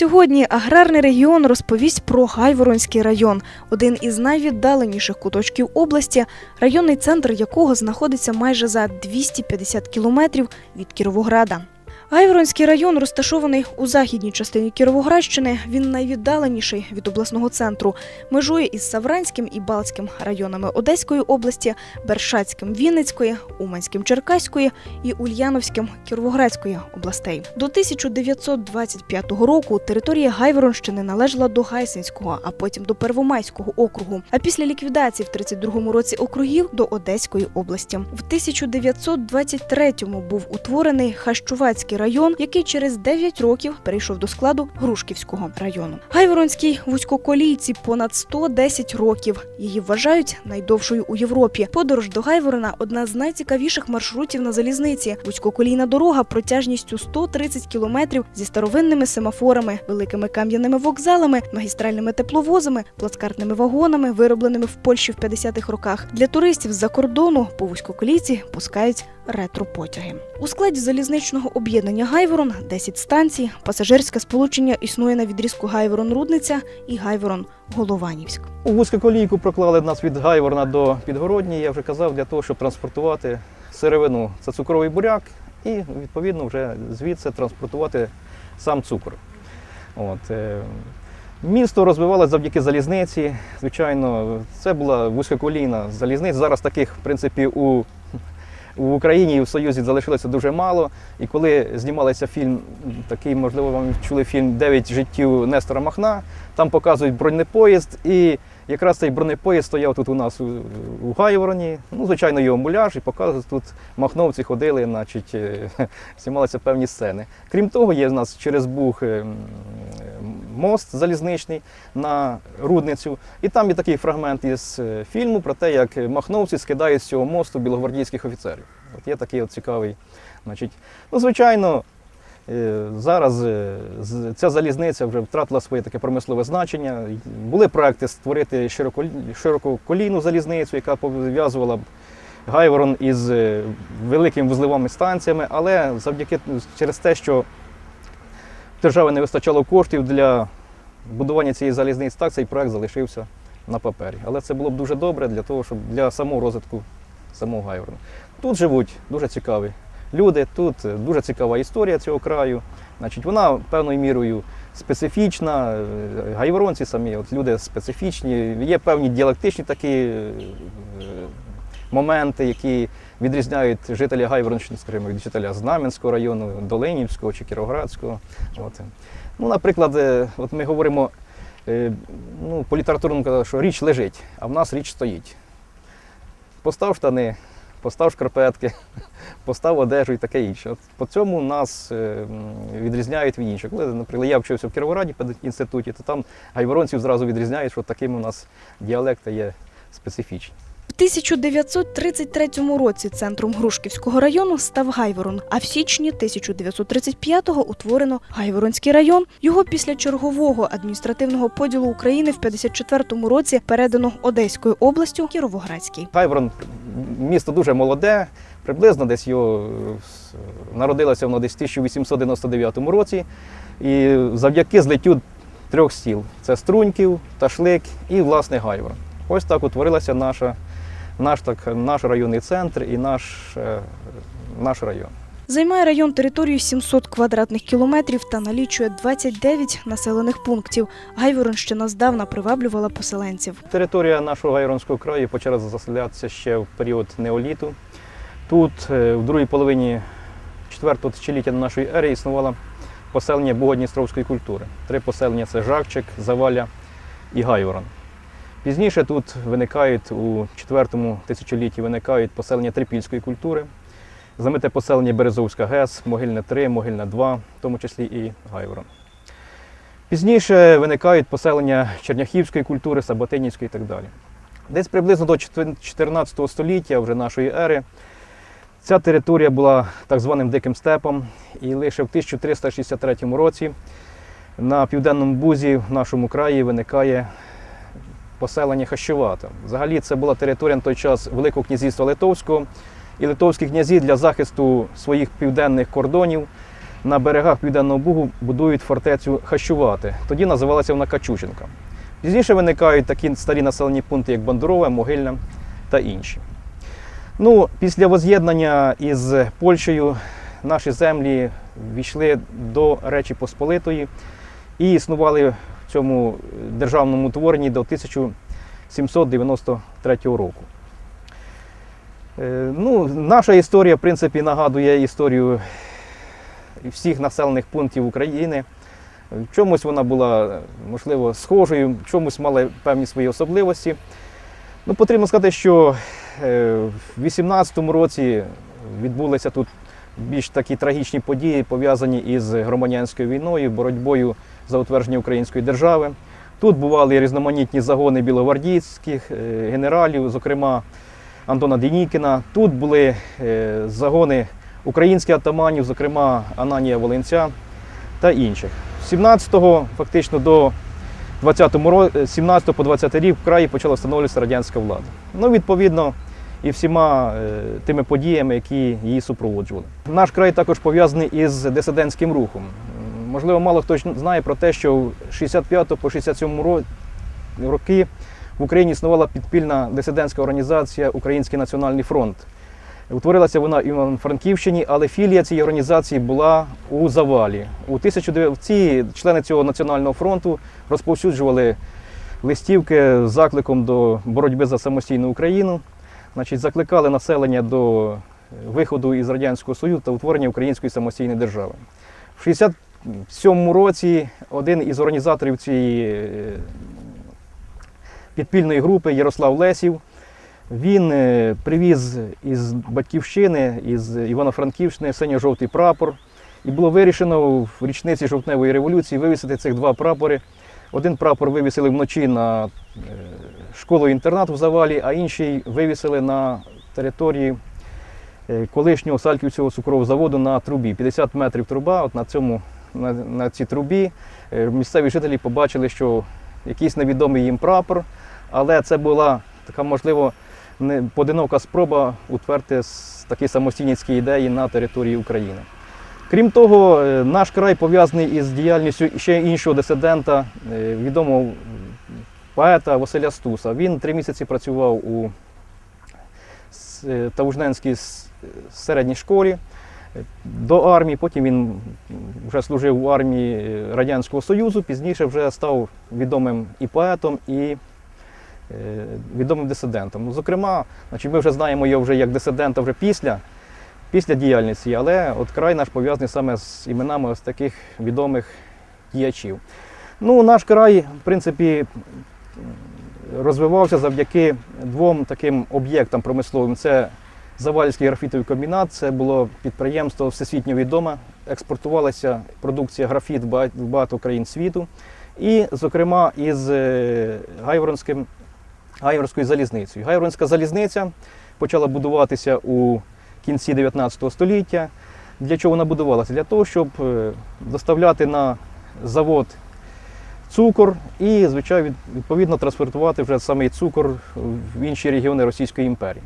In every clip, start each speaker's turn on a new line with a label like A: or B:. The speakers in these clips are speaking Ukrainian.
A: Сьогодні аграрний регіон розповість про Гайворонський район, один із найвіддаленіших куточків області, районний центр якого знаходиться майже за 250 кілометрів від Кіровограда. Гайворонський район розташований у західній частині Кіровоградщини. Він найвіддаленіший від обласного центру. Межує із Савранським і Балтським районами Одеської області, Бершацьким Вінницької, Уманським Черкаської і Ульяновським Кіровоградської областей. До 1925 року територія Гайворонщини належала до Гайсинського, а потім до Первомайського округу. А після ліквідації в 32 році округів до Одеської області. В 1923-му був утворений Хащувацький район, який через 9 років перейшов до складу Грушківського району. Гайворонській вузькоколійці понад 110 років. Її вважають найдовшою у Європі. Подорож до Гайворона одна з найцікавіших маршрутів на залізниці. Вузькоколійна дорога протяжністю 130 кілометрів зі старовинними семафорами, великими кам'яними вокзалами, магістральними тепловозами, плацкартними вагонами, виробленими в Польщі в 50-х роках. Для туристів з-за кордону по вузькоколійці пускають ретро-потяги. У складі залізничного об'єднання Гайворон 10 станцій. Пасажирське сполучення існує на відрізку Гайворон-Рудниця і Гайворон-Голованівськ.
B: У вузькоколійку проклали нас від Гайворна до Підгородні, я вже казав, для того, щоб транспортувати сировину. Це цукровий буряк, і відповідно вже звідси транспортувати сам цукор. От, е, Місто розвивалося завдяки залізниці. Звичайно, це була вузькоколійна залізниця. Зараз таких, в принципі, у, в Україні і в Союзі залишилося дуже мало. І коли знімалися фільм, такий, можливо, вам чули фільм Дев'ять життів Нестора Махна, там показують бронепоїзд, і якраз цей бронепоїзд стояв тут у нас у, у Гайвороні. Ну, звичайно, його муляж, і показують тут махновці ходили, значить, е, знімалися певні сцени. Крім того, є в нас через Буг е, мост залізничний на Рудницю. І там є такий фрагмент із е, фільму про те, як махновці скидають з цього мосту білогвардійських офіцерів. От є такий от цікавий. Значить, ну, звичайно, Зараз е, ця залізниця вже втратила своє таке промислове значення. Були проекти створити ширококолійну залізницю, яка пов'язувала б Гайворон із е, великими вузловими станціями, але завдяки через те, що держави не вистачало коштів для будування цієї залізниці, так цей проект залишився на папері. Але це було б дуже добре для того, щоб для самого розвитку самого Гайворона. Тут живуть дуже цікаві люди. Тут дуже цікава історія цього краю. Значить, вона певною мірою специфічна. Гайворонці самі, от люди специфічні. Є певні діалектичні такі е, моменти, які відрізняють жителя Гайворонщини, скажімо, від жителя Знам'янського району, Долинівського чи Кіровоградського. От. Ну, наприклад, е, от ми говоримо, е, ну, по літературному що річ лежить, а в нас річ стоїть. Постав штани, постав шкарпетки, постав одежу і таке інше. От по цьому нас е, відрізняють від інших. Коли, наприклад, я вчився в Кіровограді педінституті, то там гайворонців зразу відрізняють, що такими у нас діалекти є специфічні.
A: В 1933 році центром Грушківського району став Гайворон, а в січні 1935-го утворено Гайворонський район. Його після чергового адміністративного поділу України в 54-му році передано Одеською областю Кіровоградській.
B: Гайворон місто дуже молоде, приблизно десь його е, народилося воно десь в 1899 році. І завдяки злиттю трьох сіл це Струньків, Ташлик і власне Гайворон. Ось так утворилася наша, наш, так, наш районний центр і наш, е, наш район.
A: Займає район територію 700 квадратних кілометрів та налічує 29 населених пунктів. Гайворонщина здавна приваблювала поселенців.
B: Територія нашого Гайронського краю почала заселятися ще в період неоліту. Тут е, в другій половині 4 тисячоліття нашої ери існувало поселення Богодністровської культури. Три поселення це Жакчик, Заваля і Гайворон. Пізніше тут виникають у 4 тисячолітті виникають поселення трипільської культури, знамите поселення Березовська ГЕС, Могильне 3, Могильне 2, в тому числі і Гайворон. Пізніше виникають поселення черняхівської культури, саботинівської і так далі. Десь приблизно до 14 століття вже нашої ери ця територія була так званим диким степом, і лише в 1363 році на південному бузі в нашому краї виникає поселення Хащувата. Взагалі це була територія на той час Великого князівства Литовського, і литовські князі для захисту своїх південних кордонів на берегах Південного Бугу будують фортецю Хащувати. Тоді називалася вона Качученка. Пізніше виникають такі старі населені пункти, як Бандурове, Могильне та інші. Ну, після воз'єднання із Польщею наші землі війшли до Речі Посполитої і існували цьому державному утворенні до 1793 року. Е, Ну, наша історія, в принципі, нагадує історію всіх населених пунктів України. В чомусь вона була, можливо, схожою, в чомусь мала певні свої особливості. Ну, потрібно сказати, що е, в 18-му році відбулися тут більш такі трагічні події, пов'язані із громадянською війною, боротьбою за утвердження української держави. Тут бували різноманітні загони білогвардійських е, генералів, зокрема Антона Денікіна. Тут були е, загони українських атаманів, зокрема Ананія Волинця та інших. З 17-го фактично до 20-му ро- 17 по 20 рік в краї почала встановлюватися радянська влада. Ну, відповідно, і всіма е, тими подіями, які її супроводжували. Наш край також пов'язаний із дисидентським рухом. Можливо, мало хто знає про те, що з 65 по 67 ро- роки в Україні існувала підпільна дисидентська організація Український національний фронт. Утворилася вона в Івано-Франківщині, але філія цієї організації була у завалі. У 1900 ці члени цього національного фронту розповсюджували листівки з закликом до боротьби за самостійну Україну, значить, закликали населення до виходу із Радянського Союзу та утворення української самостійної держави. В 67 році один із організаторів цієї е, підпільної групи Ярослав Лесів. Він е, привіз із батьківщини, із Івано-Франківщини синьо-жовтий прапор. І було вирішено в річниці жовтневої революції вивісити цих два прапори. Один прапор вивісили вночі на е, школу-інтернат в завалі, а інший вивісили на території колишнього Сальківського цукрового заводу на трубі. 50 метрів труба. От на, цьому, на, на цій трубі е, місцеві жителі побачили, що якийсь невідомий їм прапор, але це була така, можливо, не поодинока спроба утвердити такі самостійницькі ідеї на території України. Крім того, е, наш край пов'язаний із діяльністю ще іншого дисидента, е, відомого поета Василя Стуса. Він три місяці працював у с- середній школі до армії. Потім він вже служив у армії Радянського Союзу, пізніше вже став відомим і поетом, і е, відомим дисидентом. Ну, зокрема, ми вже знаємо його вже як дисидента вже після, після діяльності, але от край наш пов'язаний саме з іменами ось таких відомих діячів. Ну, наш край, в принципі, розвивався завдяки двом таким об'єктам промисловим. Це Завальський графітовий комбінат, це було підприємство всесвітньо відоме, експортувалася продукція графіт в багато країн світу. І, зокрема, із е, Гайворонським, Гайворонською залізницею. Гайворонська залізниця почала будуватися у кінці 19 століття. Для чого вона будувалася? Для того, щоб е, доставляти на завод цукор і, звичайно, відповідно транспортувати вже самий цукор в інші регіони Російської імперії.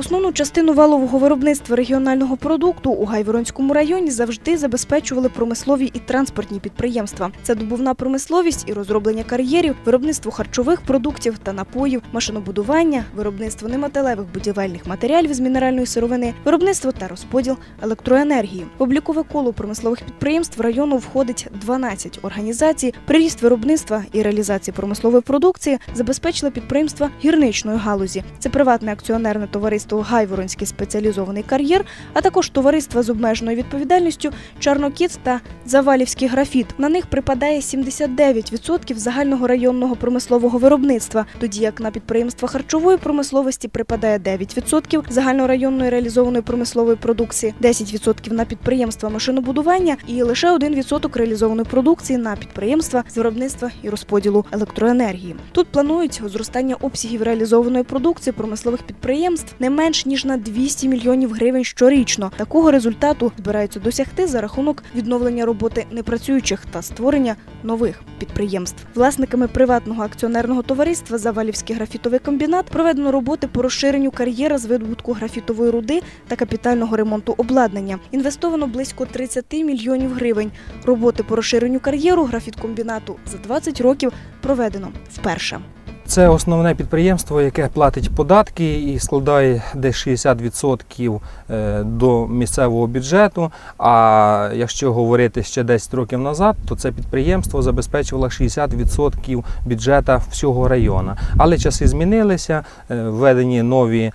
A: Основну частину валового виробництва регіонального продукту у Гайворонському районі завжди забезпечували промислові і транспортні підприємства. Це добувна промисловість і розроблення кар'єрів, виробництво харчових продуктів та напоїв, машинобудування, виробництво неметалевих будівельних матеріалів з мінеральної сировини, виробництво та розподіл електроенергії. В облікове коло промислових підприємств району входить 12 організацій. Приріст виробництва і реалізації промислової продукції забезпечили підприємства гірничної галузі. Це приватне акціонерне товариство Гайворонський спеціалізований кар'єр, а також товариства з обмеженою відповідальністю Чарнокіт та Завалівський графіт. На них припадає 79% загального районного промислового виробництва, тоді як на підприємства харчової промисловості припадає 9% загальнорайонної реалізованої промислової продукції, 10% на підприємства машинобудування і лише 1% реалізованої продукції на підприємства з виробництва і розподілу електроенергії. Тут планують зростання обсягів реалізованої продукції промислових підприємств не менш ніж на 200 мільйонів гривень щорічно. Такого результату збираються досягти за рахунок відновлення роботи непрацюючих та створення нових підприємств. Власниками приватного акціонерного товариства Завалівський графітовий комбінат проведено роботи по розширенню кар'єра з видобутку графітової руди та капітального ремонту обладнання. Інвестовано близько 30 мільйонів гривень. Роботи по розширенню кар'єру графіткомбінату за 20 років проведено вперше.
C: Це основне підприємство, яке платить податки і складає десь 60% е, до місцевого бюджету. А якщо говорити ще 10 років назад, то це підприємство забезпечувало 60% бюджету всього району. Але часи змінилися, е, введені нові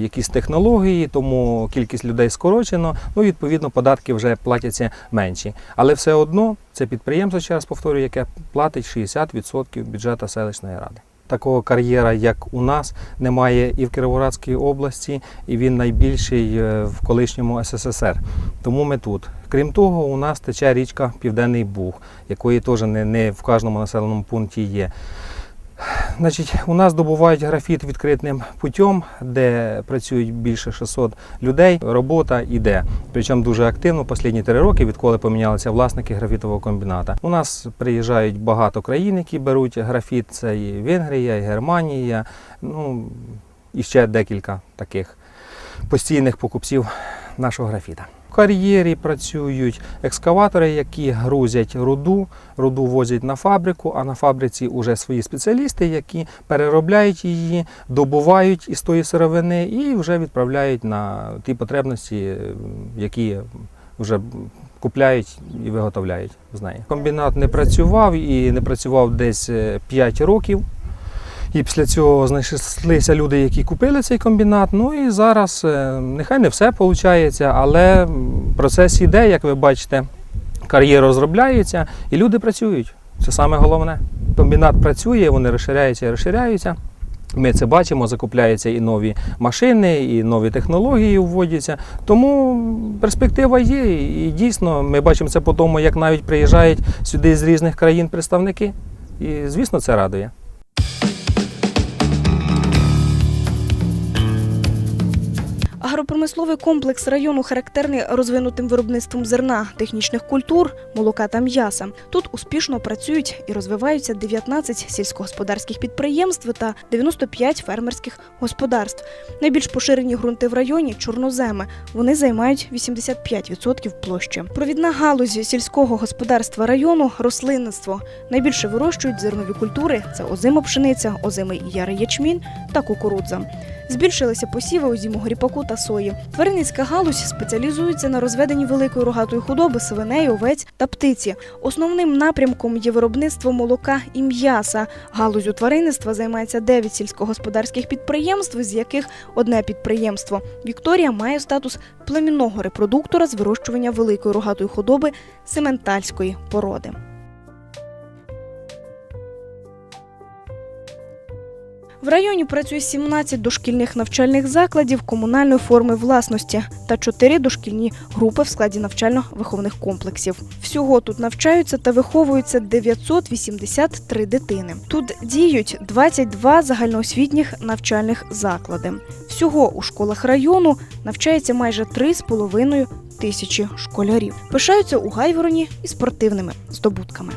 C: якісь технології, тому кількість людей скорочено. Ну, відповідно, податки вже платяться менші. Але все одно це підприємство, ще раз повторюю, яке платить 60% бюджету селищної ради. Такого кар'єра, як у нас, немає і в Кіровоградській області, і він найбільший е, в колишньому СССР. Тому ми тут. Крім того, у нас тече річка Південний Буг, якої теж не в кожному населеному пункті є. Значить, у нас добувають графіт відкритим путем, де працюють більше 600 людей. Робота йде. Причому дуже активно останні три роки, відколи помінялися власники графітового комбіната. У нас приїжджають багато країн, які беруть графіт. Це і Венгрія, і Германія, ну і ще декілька таких постійних покупців нашого графіта. Кар'єрі працюють екскаватори, які грузять руду, руду возять на фабрику, а на фабриці вже свої спеціалісти, які переробляють її, добувають із тої сировини і вже відправляють на ті потребності, які вже купляють і виготовляють з неї. Комбінат не працював і не працював десь 5 років. І після цього знайшлися люди, які купили цей комбінат. Ну і зараз е, нехай не все виходить, але процес іде, як ви бачите, кар'єра розробляється і люди працюють. Це саме головне. Комбінат працює, вони розширяються і розширяються. Ми це бачимо, закупляються і нові машини, і нові технології вводяться. Тому перспектива є. І дійсно ми бачимо це по тому, як навіть приїжджають сюди з різних країн представники. І звісно, це радує.
A: Агропромисловий комплекс району характерний розвинутим виробництвом зерна, технічних культур, молока та м'яса. Тут успішно працюють і розвиваються 19 сільськогосподарських підприємств та 95 фермерських господарств. Найбільш поширені ґрунти в районі чорноземи. Вони займають 85% площі. Провідна галузь сільського господарства району рослинництво. Найбільше вирощують зернові культури це озима пшениця, озимий ярий ячмінь та кукурудза. Збільшилися посіви озімого ріпаку та сої. Тваринницька галузь спеціалізується на розведенні великої рогатої худоби, свиней, овець та птиці. Основним напрямком є виробництво молока і м'яса. Галузю тваринництва займається 9 сільськогосподарських підприємств, з яких одне підприємство Вікторія має статус племінного репродуктора з вирощування великої рогатої худоби сементальської породи. Районі працює 17 дошкільних навчальних закладів комунальної форми власності та 4 дошкільні групи в складі навчально-виховних комплексів. Всього тут навчаються та виховуються 983 дитини. Тут діють 22 загальноосвітніх навчальних заклади. Всього у школах району навчається майже 3,5 тисячі школярів. Пишаються у Гайвороні і спортивними здобутками.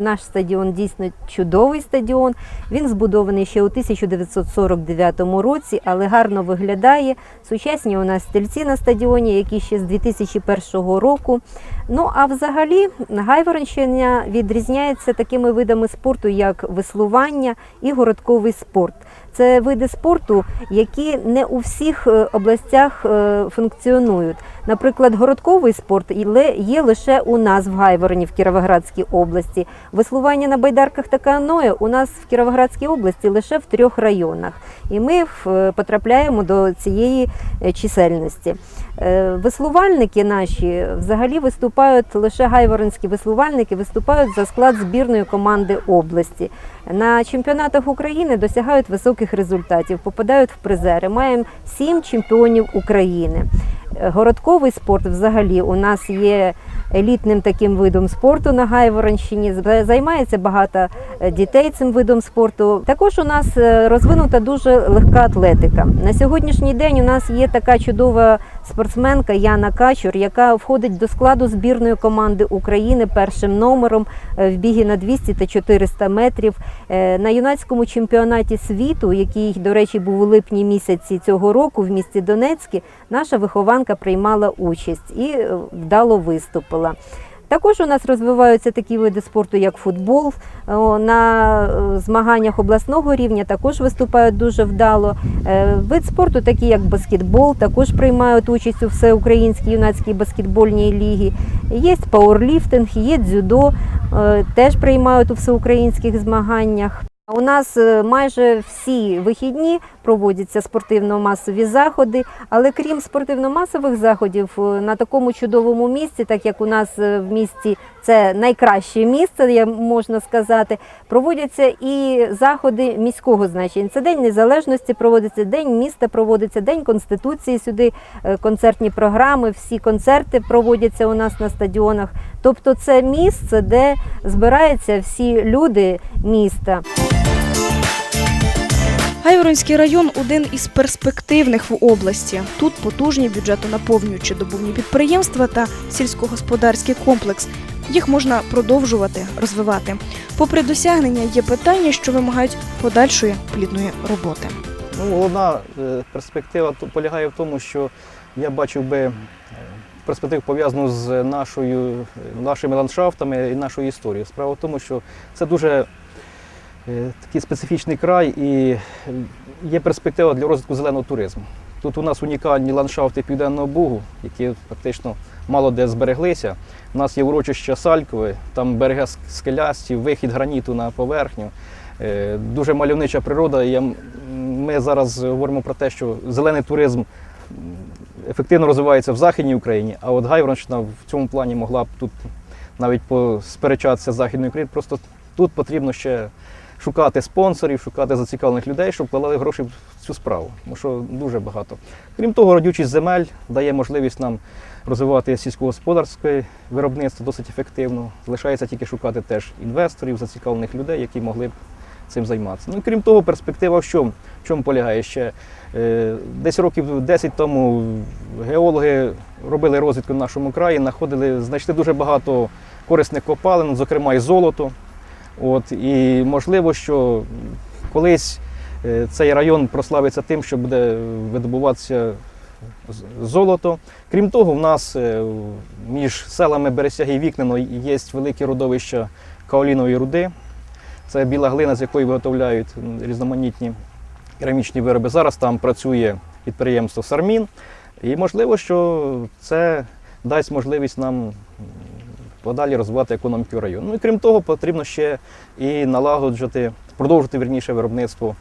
D: Наш стадіон дійсно чудовий стадіон. Він збудований ще у 1949 році, але гарно виглядає. Сучасні у нас стільці на стадіоні, які ще з 2001 року. Ну а взагалі Гайворонщина відрізняється такими видами спорту, як веслування і городковий спорт. Це види спорту, які не у всіх е, областях е, функціонують. Наприклад, городковий спорт є- лише у нас в Гайвороні, в Кіровоградській області. Веслування на байдарках та каное у нас в Кіровоградській області лише в трьох районах. І ми е, потрапляємо до цієї чисельності. Веслувальники наші взагалі виступають лише гайворонські веслувальники, виступають за склад збірної команди області. На чемпіонатах України досягають високих результатів, попадають в призери. Маємо сім чемпіонів України. Городковий спорт взагалі у нас є елітним таким видом спорту на Гайворонщині. Займається багато е, дітей цим видом спорту. Також у нас е, розвинута дуже легка атлетика. На сьогоднішній день у нас є така чудова спортсменка Яна Качур, яка входить до складу збірної команди України першим номером е, в бігі на 200 та 400 метрів. На юнацькому чемпіонаті світу, який, до речі, був у липні місяці цього року в місті Донецьке, наша вихованка приймала участь і е, вдало виступила. Також у нас розвиваються такі види спорту, як футбол. На е, змаганнях обласного рівня також виступають дуже вдало. Е, Вид спорту, такий як баскетбол, також приймають участь у всеукраїнській юнацькій баскетбольній лігі. Є пауерліфтинг, є дзюдо, е, теж приймають у всеукраїнських змаганнях. У нас е, майже всі вихідні проводяться спортивно-масові заходи, але крім спортивно-масових заходів, е, на такому чудовому місці, так як у нас е, в місті це найкраще місце, можна сказати, проводяться і заходи міського значення. Це День Незалежності проводиться, День міста проводиться, День Конституції. Сюди е, концертні програми, всі концерти проводяться у нас на стадіонах. Тобто це місце, де збираються всі люди міста.
A: Гайворонський район один із перспективних в області. Тут потужні бюджетонаповнюючі добувні підприємства та сільськогосподарський комплекс. Їх можна продовжувати розвивати. Попри досягнення, є питання, що вимагають подальшої плідної роботи.
B: Ну, головна е, перспектива полягає в тому, що я бачив би е, перспективу пов'язану з нашою, нашими ландшафтами і нашою історією. Справа в тому, що це дуже е, такий специфічний край і є перспектива для розвитку зеленого туризму. Тут у нас унікальні ландшафти Південного Бугу, які фактично мало де збереглися. У нас є урочище Салькове, там берега скелясті, вихід граніту на поверхню. Е, Дуже мальовнича природа. ми зараз говоримо про те, що зелений туризм ефективно розвивається в Західній Україні, а от Гайворонщина в цьому плані могла б тут навіть посперечатися з Західною Україною. Просто тут потрібно ще шукати спонсорів, шукати зацікавлених людей, щоб вкладали гроші в цю справу, тому що дуже багато. Крім того, родючість земель дає можливість нам розвивати сільськогосподарське виробництво досить ефективно. Залишається тільки шукати теж інвесторів, зацікавлених людей, які могли б цим займатися. Ну крім того, перспектива в чому, в чому полягає ще? Е, Десь років 10 тому геологи робили розвідку в нашому краї, знаходили, знайшли дуже багато корисних копалин, зокрема і золото. От, і можливо, що колись е, цей район прославиться тим, що буде видобуватися золото. Крім того, в нас е, між селами Бересяги і Вікнено є великі родовища каолінової руди. Це біла глина, з якої виготовляють різноманітні керамічні вироби. Зараз там працює підприємство Сармін. І можливо, що це дасть можливість нам подалі розвивати економіку району. Ну і крім того, потрібно ще і налагоджувати, продовжити вірніше виробництво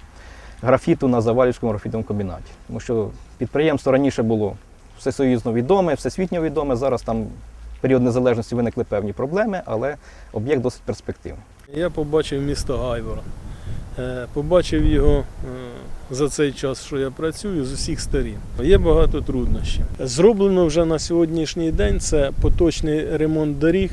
B: графіту на Завалівському графітовому комбінаті. Тому що підприємство раніше було всесоюзно відоме, всесвітньо відоме. Зараз там в період незалежності виникли певні проблеми, але об'єкт досить перспективний.
E: Я побачив місто Гайвора. Е, Побачив його е, за цей час, що я працюю, з усіх сторін. Є багато труднощів. Зроблено вже на сьогоднішній день це поточний ремонт доріг.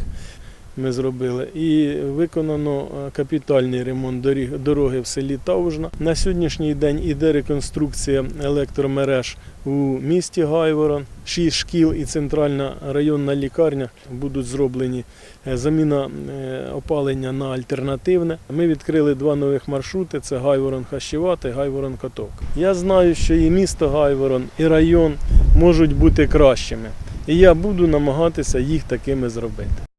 E: Ми зробили і виконано е, капітальний ремонт дороги в селі Таужна. На сьогоднішній день іде реконструкція електромереж у місті Гайворон. Шість шкіл і центральна районна лікарня будуть зроблені Е, заміна е, опалення на альтернативне. Ми відкрили два нових маршрути: це Гайворон Хащевати, Гайворон Котовка. Я знаю, що і місто Гайворон, і район можуть бути кращими. І я буду намагатися їх такими зробити.